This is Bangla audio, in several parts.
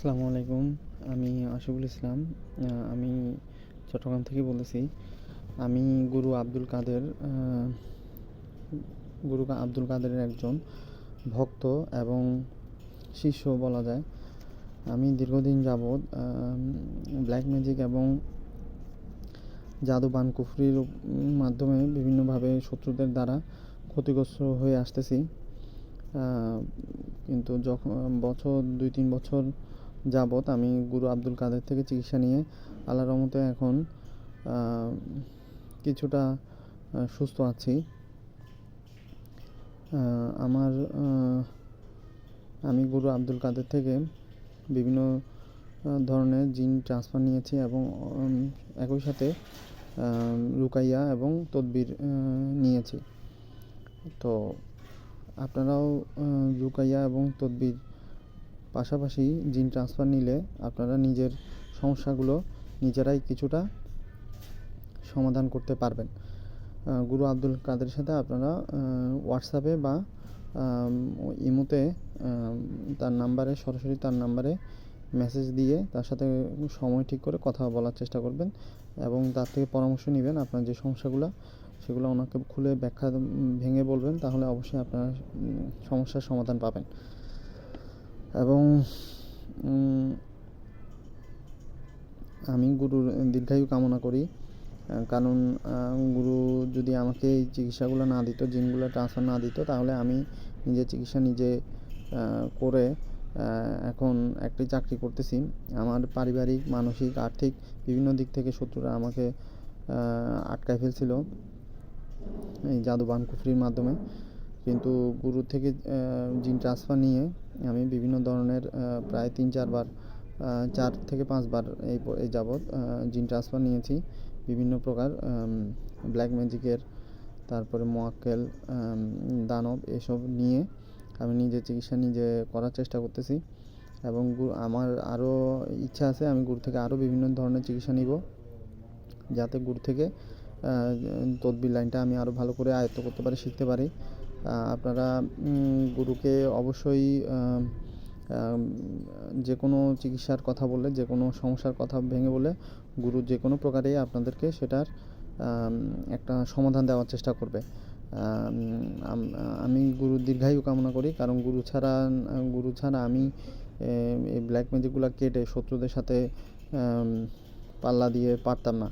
আসসালামু আলাইকুম। আমি আশিকুল ইসলাম। আমি চট্টগ্রাম থেকে বলেছি আমি গুরু আব্দুল কাদের গুরু আব্দুল কাদেরের একজন ভক্ত এবং শিষ্য বলা যায়। আমি দীর্ঘদিন যাবৎ ব্ল্যাক ম্যাজিক এবং জাদু বান কুফরির মাধ্যমে বিভিন্নভাবে শত্রুদের দ্বারা ক্ষতিগ্রস্ত হয়ে আসতেছি। কিন্তু যখন বছর, দুই, তিন বছর যাবৎ আমি গুরু আব্দুল কাদের থেকে চিকিৎসা নিয়ে আল্লাহর রহমতে এখন কিছুটা সুস্থ আছি। আমার আমি গুরু আব্দুল কাদের থেকে বিভিন্ন ধরনের জিন ট্রান্সফার নিয়েছি এবং একই সাথে রুকাইয়া এবং তদবির নিয়েছি। তো আপনারাও রুকাইয়া এবং তদবির পাশাপাশি জিন ট্রান্সফার নিলে আপনারা নিজের সমস্যাগুলো নিজেরাই কিছুটা সমাধান করতে পারবেন। গুরু আব্দুল কাদের সাথে আপনারা হোয়াটসঅ্যাপে বা ইমোতে তার নাম্বারে, সরাসরি তার নাম্বারে মেসেজ দিয়ে তার সাথে সময় ঠিক করে কথা বলার চেষ্টা করবেন এবং তার থেকে পরামর্শ নেবেন আপনার যে সমস্যাগুলো, সেগুলো ওনাকে খুলে ব্যাখ্যা ভেঙে বলবেন, তাহলে অবশ্যই আপনার সমস্যার সমাধান পাবেন। এবং আমি গুরুর দীর্ঘায়ু কামনা করি কারণ গুরু যদি আমাকে এই চিকিৎসাগুলো না দিত, জিনগুলো ট্রান্সফার না দিত, তাহলে আমি নিজের চিকিৎসা নিজে করে এখন একটি চাকরি করতেছি। আমার পারিবারিক, মানসিক, আর্থিক বিভিন্ন দিক থেকে শত্রুরা আমাকে আটকায় ফেলছিল এই জাদু কুফরির মাধ্যমে। কিন্তু গুরু থেকে জিন ট্রান্সফার নিয়ে আমি বিভিন্ন ধরনের প্রায় তিন চারবার চার থেকে পাঁচবার এই এই যাবৎ জিন ট্রান্সফার নিয়েছি, বিভিন্ন প্রকার ব্ল্যাক ম্যাজিকের তারপরে মোয়াক্কেল দানব এসব নিয়ে আমি নিজে চিকিৎসা নিজে করার চেষ্টা করতেছি এবং আমার আরও ইচ্ছা আছে আমি গুরু থেকে আরও বিভিন্ন ধরনের চিকিৎসা নিব যাতে গুরু থেকে তদবির লাইনটা আমি আরও ভালো করে আয়ত্ত করতে পারি, শিখতে পারি। আপনারা গুরুকে অবশ্যই যে কোনো চিকিৎসার কথা বলে যে কোনো সমস্যার কথা ভেঙে বলে গুরু যে কোনো প্রকারেই আপনাদেরকে সেটার একটা সমাধান দেওয়ার চেষ্টা করবে। আম, গুরু দীর্ঘায়ু কামনা করি কারণ গুরু ছাড়া গুরু ছাড়া আমি এই ব্ল্যাক ম্যাজিকগুলো কেটে শত্রুদের সাথে পাল্লা দিয়ে পারতাম না।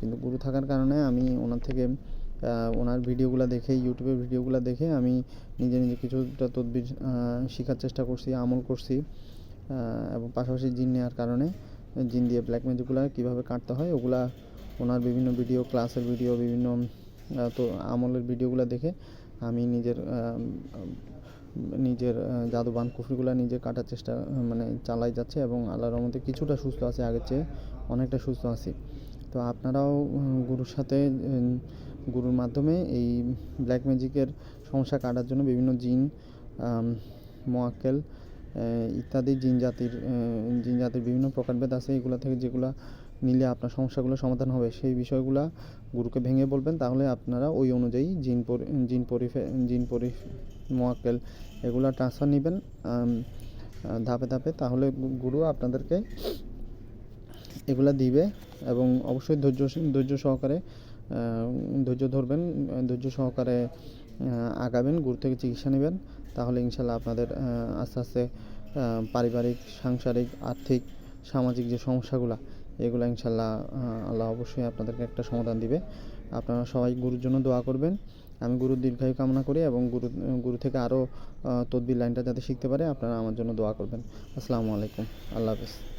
কিন্তু গুরু থাকার কারণে আমি ওনার থেকে ওনার ভিডিওগুলো দেখে, ইউটিউবের ভিডিওগুলো দেখে আমি নিজে নিজে কিছুটা তদবির শেখার চেষ্টা করছি, আমল করছি এবং পাশাপাশি জিন নেওয়ার কারণে জিন দিয়ে ব্ল্যাক ম্যাজিকগুলো কীভাবে কাটতে হয়, ওগুলা ওনার বিভিন্ন ভিডিও ক্লাসের ভিডিও, বিভিন্ন তো আমলের ভিডিওগুলো দেখে আমি নিজের নিজের জাদুবান কুফরিগুলো নিজে কাটার চেষ্টা মানে চালাই যাচ্ছে এবং আল্লাহর রহমতে কিছুটা সুস্থ আছে, আগের চেয়ে অনেকটা সুস্থ আছি। তো আপনারাও গুরুর সাথে গুরুর মাধ্যমে এই ব্ল্যাক ম্যাজিকের সমস্যা কাটার জন্য বিভিন্ন জিন মোয়াক্কেল ইত্যাদি জিন জাতির জিন জাতির বিভিন্ন প্রকারভেদ আছে। এগুলো থেকে যেগুলো নিলে আপনার সমস্যাগুলো সমাধান হবে, সেই বিষয়গুলো গুরুকে ভেঙে বলবেন। তাহলে আপনারা ওই অনুযায়ী জিন পরি, জিন পরিফে, জিন পরি, মোয়াক্কেল এগুলো ট্রান্সফার নেবেন ধাপে ধাপে। তাহলে গুরু আপনাদেরকে এগুলা দিবে এবং অবশ্যই ধৈর্য ধৈর্য সহকারে ধৈর্য ধরবেন, ধৈর্য সহকারে আগাবেন, গুরু থেকে চিকিৎসা নেবেন, তাহলে ইনশাল্লাহ আপনাদের আস্তে আস্তে পারিবারিক, সাংসারিক, আর্থিক, সামাজিক যে সমস্যাগুলো, এগুলো ইনশাল্লাহ আল্লাহ অবশ্যই আপনাদেরকে একটা সমাধান দিবে। আপনারা সবাই গুরুর জন্য দোয়া করবেন। আমি গুরুর দীর্ঘায়ু কামনা করি এবং গুরু গুরু থেকে আরও তদবির লাইনটা যাতে শিখতে পারে, আপনারা আমার জন্য দোয়া করবেন। আসসালামু আলাইকুম। আল্লাহ হাফেজ।